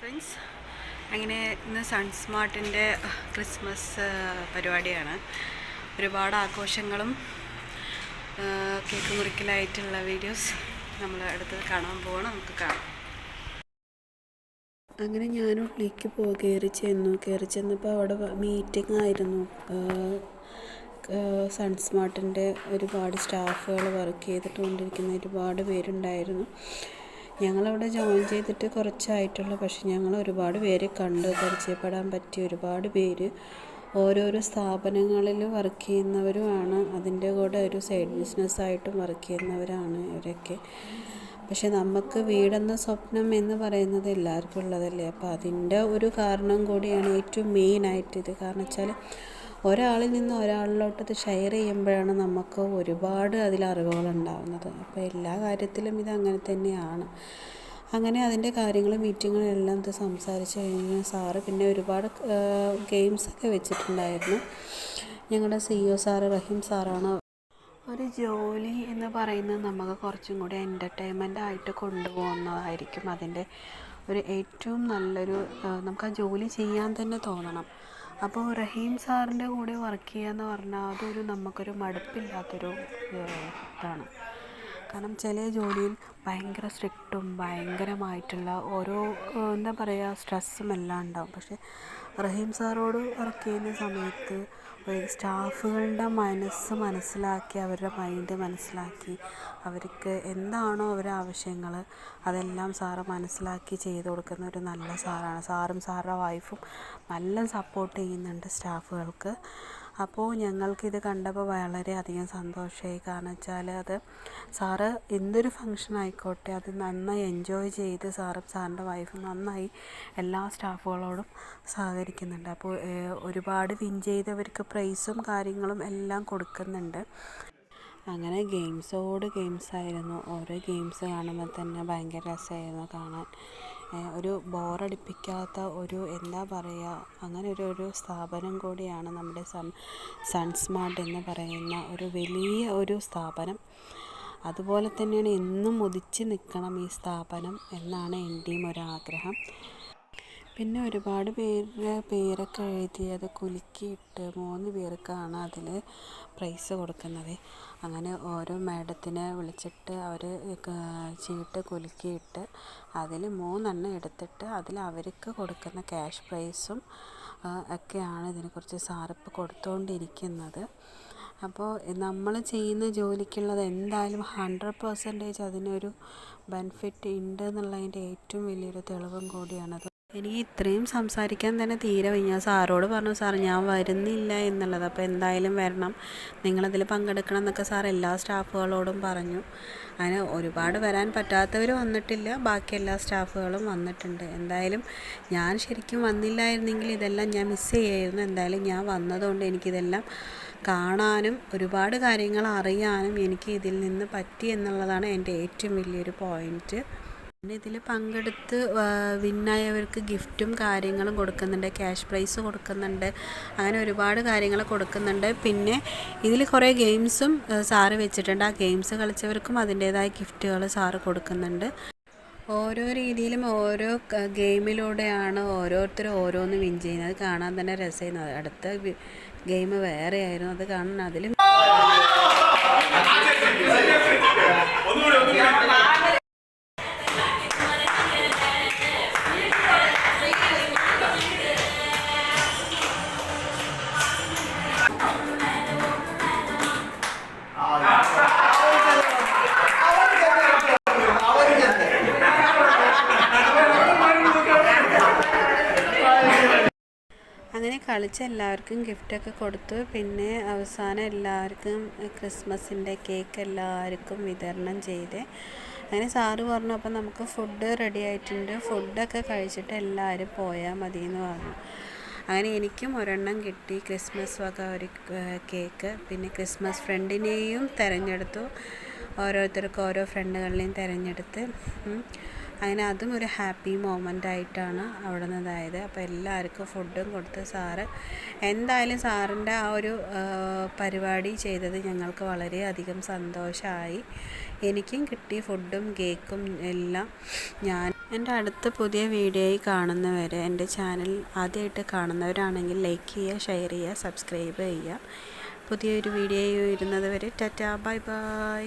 Friends അങ്ങനെ ഇന്ന് സൺസ്മാർട്ടിന്റെ Christmas പരിപാടിയാണ്. ഒരുപാട് ആഘോഷങ്ങളും കേക്ക് മുറിക്കലായിട്ടുള്ള വീഡിയോസ് നമ്മൾ അടുത്ത് കാണാൻ പോകണം നമുക്ക് കാണാം. അങ്ങനെ ഞാൻ ഉള്ളിലേക്ക് കയറി ചെന്നു. കയറി ചെന്നപ്പോൾ അവിടെ മീറ്റിംഗ് ആയിരുന്നു. സൺസ്മാർട്ടിന്റെ ഒരുപാട് സ്റ്റാഫുകൾ വർക്ക് ചെയ്തിട്ടുകൊണ്ടിരിക്കുന്ന ഒരുപാട് പേരുണ്ടായിരുന്നു. ഞങ്ങളവിടെ ജോയിൻ ചെയ്തിട്ട് കുറച്ചായിട്ടുള്ളൂ. പക്ഷെ ഞങ്ങൾ ഒരുപാട് പേര് കണ്ടു. പരിചയപ്പെടാൻ പറ്റിയ ഒരുപാട് പേര്. ഓരോരോ സ്ഥാപനങ്ങളിൽ വർക്ക് ചെയ്യുന്നവരുമാണ്. അതിന്റെ കൂടെ ഒരു സൈഡ് ബിസിനസ്സായിട്ടും വർക്ക് ചെയ്യുന്നവരാണ് ഇവരൊക്കെ. പക്ഷെ നമുക്ക് വീടെന്ന സ്വപ്നം എന്ന് പറയുന്നത് എല്ലാവർക്കും ഉള്ളതല്ലേ? അപ്പോൾ അതിന്റെ ഒരു കാരണം കൂടിയാണ് ഏറ്റവും മെയിനായിട്ട് ഇത്. കാരണം വെച്ചാൽ ഒരാളിൽ നിന്ന് ഒരാളിലോട്ട് അത് ഷെയർ ചെയ്യുമ്പോഴാണ് നമുക്ക് ഒരുപാട് അതിൽ അറിവുകൾ ഉണ്ടാകുന്നത് അപ്പോൾ എല്ലാ കാര്യത്തിലും ഇത് അങ്ങനെ തന്നെയാണ്. അങ്ങനെ അതിന്റെ കാര്യങ്ങൾ മീറ്റിങ്ങുകളെല്ലാം ഇത് സംസാരിച്ച് കഴിഞ്ഞ് സാറ് പിന്നെ ഒരുപാട് ഗെയിംസൊക്കെ വെച്ചിട്ടുണ്ടായിരുന്നു. ഞങ്ങളുടെ സി ഒ സാറ് റഹീം സാറാണ് ഒരു ജോലി എന്ന് പറയുന്നത് നമുക്ക് കുറച്ചും കൂടി എന്റർടൈൻമെന്റ് ആയിട്ട് കൊണ്ടുപോകുന്നതായിരിക്കും. അതിന്റെ ഒരു ഏറ്റവും നല്ലൊരു നമുക്ക് ആ ജോലി ചെയ്യാൻ തന്നെ തോന്നണം. അപ്പോൾ റഹീം സാറിന്റെ കൂടെ വർക്ക് ചെയ്യുക എന്ന് പറഞ്ഞാൽ അതൊരു നമുക്കൊരു മടുപ്പില്ലാത്തൊരു ഇതാണ്. കാരണം ചില ജോലിയിൽ ഭയങ്കര സ്ട്രിക്റ്റും ഭയങ്കരമായിട്ടുള്ള ഓരോ എന്താ പറയുക സ്ട്രെസ്സും എല്ലാം ഉണ്ടാവും. പക്ഷേ റഹീം സാറോട് വർക്ക് ചെയ്യുന്ന സമയത്ത് സ്റ്റാഫുകളുടെ മനസ്സ് മനസ്സിലാക്കി അവരുടെ മൈൻഡ് മനസ്സിലാക്കി. അവർക്ക് എന്താണോ അവരുടെ ആവശ്യങ്ങൾ അതെല്ലാം സാറ് മനസ്സിലാക്കി ചെയ്തു കൊടുക്കുന്ന ഒരു നല്ല സാറാണ്. സാറും സാറുടെ വൈഫും നല്ല സപ്പോർട്ട് ചെയ്യുന്നുണ്ട് സ്റ്റാഫുകൾക്ക്. അപ്പോൾ ഞങ്ങൾക്കിത് കണ്ടപ്പോൾ വളരെയധികം സന്തോഷമായി. കാരണം വെച്ചാൽ അത് സാറ് എന്തൊരു ഫങ്ഷൻ ആയിക്കോട്ടെ അത് നന്നായി എൻജോയ് ചെയ്ത് സാറും സാറിന്റെ വൈഫും നന്നായി എല്ലാ സ്റ്റാഫുകളോടും സഹകരിക്കുന്നുണ്ട് അപ്പോൾ ഒരുപാട് വിൻ ചെയ്തവർക്ക് പ്രൈസും കാര്യങ്ങളും എല്ലാം കൊടുക്കുന്നുണ്ട്. അങ്ങനെ ഗെയിംസോട് ഗെയിംസ് ആയിരുന്നു. ഓരോ ഗെയിംസ് കാണുമ്പോൾ തന്നെ ഭയങ്കര രസമായിരുന്നു കാണാൻ. ഒരു ബോറടിപ്പിക്കാത്ത ഒരു എന്താ പറയുക അങ്ങനെ ഒരു ഒരു സ്ഥാപനം കൂടിയാണ് നമ്മുടെ സൺ സൺസ്മാർട്ട് എന്ന് പറയുന്ന ഒരു വലിയ ഒരു സ്ഥാപനം. അതുപോലെ തന്നെയാണ് എന്നും ഉദിച്ച് നിൽക്കണം ഈ സ്ഥാപനം എന്നാണ് എന്റെയും ഒരാഗ്രഹം പിന്നെ ഒരുപാട് പേരുടെ പേരൊക്കെ എഴുതി അത് കുലുക്കിയിട്ട് മൂന്ന് പേർക്കാണ് അതിൽ പ്രൈസ് കൊടുക്കുന്നത്. അങ്ങനെ ഓരോ മാഡത്തിനെ വിളിച്ചിട്ട് അവർ ചീട്ട് കുലുക്കിയിട്ട് അതിൽ മൂന്നെണ്ണം എടുത്തിട്ട് അതിൽ അവർക്ക് കൊടുക്കുന്ന ക്യാഷ് പ്രൈസും ഒക്കെയാണ് ഇതിനെക്കുറിച്ച് സാറിപ്പോൾ കൊടുത്തുകൊണ്ടിരിക്കുന്നത് അപ്പോൾ നമ്മൾ ചെയ്യുന്ന ജോലിക്കുള്ളത് എന്തായാലും ഹൺഡ്രഡ് പെർസെന്റേജ് അതിനൊരു ബെനിഫിറ്റ് ഉണ്ട് എന്നുള്ളതിന്റെ ഏറ്റവും വലിയൊരു തെളിവും കൂടിയാണത്. എനിക്ക് ഇത്രയും സംസാരിക്കാൻ തന്നെ തീരെ വയ്യ. സാറോട് പറഞ്ഞു സാർ ഞാൻ വരുന്നില്ല എന്നുള്ളത്. അപ്പോൾ എന്തായാലും വരണം. നിങ്ങളതിൽ പങ്കെടുക്കണം എന്നൊക്കെ സാർ എല്ലാ സ്റ്റാഫുകളോടും പറഞ്ഞു. അങ്ങനെ ഒരുപാട് വരാൻ പറ്റാത്തവർ വന്നിട്ടില്ല. ബാക്കി എല്ലാ സ്റ്റാഫുകളും വന്നിട്ടുണ്ട്. എന്തായാലും ഞാൻ ശരിക്കും വന്നില്ലായിരുന്നെങ്കിൽ ഇതെല്ലാം ഞാൻ മിസ് ചെയ്യായിരുന്നു. എന്തായാലും ഞാൻ വന്നതുകൊണ്ട് എനിക്കിതെല്ലാം കാണാനും ഒരുപാട് കാര്യങ്ങൾ അറിയാനും എനിക്ക് ഇതിൽ നിന്ന് പറ്റി എന്നുള്ളതാണ് എന്റെ ഏറ്റവും വലിയൊരു പോയിന്റ് പിന്നെ ഇതിൽ പങ്കെടുത്ത് വിന്നായവർക്ക് ഗിഫ്റ്റും കാര്യങ്ങളും കൊടുക്കുന്നുണ്ട് ക്യാഷ് പ്രൈസ് കൊടുക്കുന്നുണ്ട് അങ്ങനെ ഒരുപാട് കാര്യങ്ങൾ കൊടുക്കുന്നുണ്ട്. പിന്നെ ഇതിൽ കുറേ ഗെയിംസും സാറ് വെച്ചിട്ടുണ്ട്. ആ ഗെയിംസ് കളിച്ചവർക്കും അതിന്റേതായ ഗിഫ്റ്റുകൾ സാറ് കൊടുക്കുന്നുണ്ട്. ഓരോ രീതിയിലും ഓരോ ഗെയിമിലൂടെയാണ് ഓരോരുത്തർ ഓരോന്ന് വിൻ ചെയ്യുന്നത്. കാണാൻ തന്നെ രസമായിരുന്നു. അടുത്ത ഗെയിം വേറെ ആയിരുന്നു അത് കാണാൻ അതിലും കളിച്ച് എല്ലാവർക്കും ഗിഫ്റ്റൊക്കെ കൊടുത്തു. പിന്നെ അവസാനം എല്ലാവർക്കും ക്രിസ്മസിന്റെ കേക്ക് എല്ലാവർക്കും വിതരണം ചെയ്ത്. അങ്ങനെ സാറ് പറഞ്ഞു അപ്പം നമുക്ക് ഫുഡ് റെഡി ആയിട്ടുണ്ട്. ഫുഡൊക്കെ കഴിച്ചിട്ട് എല്ലാവരും പോയാൽ മതി എന്ന് പറഞ്ഞു. അങ്ങനെ എനിക്കും ഒരെണ്ണം കിട്ടി. ക്രിസ്മസ് വക ഒരു കേക്ക്. പിന്നെ ക്രിസ്മസ് ഫ്രണ്ടിനെയും തിരഞ്ഞെടുത്തു. ഓരോരുത്തർക്കും ഓരോ ഫ്രണ്ടുകളിലെയും തിരഞ്ഞെടുത്ത്. അങ്ങനെ അതും ഒരു ഹാപ്പി മൊമെന്റ് ആയിട്ടാണ് അവിടെ നിന്നതായത് അപ്പോൾ എല്ലാവർക്കും ഫുഡും കൊടുത്ത് സാറ് എന്തായാലും സാറിന്റെ ആ ഒരു പരിപാടി ചെയ്തത് ഞങ്ങൾക്ക് വളരെയധികം സന്തോഷമായി എനിക്കും കിട്ടി ഫുഡും കേക്കും എല്ലാം. ഞാൻ എന്റെ അടുത്ത പുതിയ വീഡിയോയിൽ കാണുന്നവരെ എന്റെ ചാനൽ ആദ്യമായിട്ട് കാണുന്നവരാണെങ്കിൽ ലൈക്ക് ചെയ്യുക ഷെയർ ചെയ്യുക സബ്സ്ക്രൈബ് ചെയ്യുക. പുതിയൊരു വീഡിയോ വരുന്നത് വരെ ടാറ്റാ ബൈ ബൈ.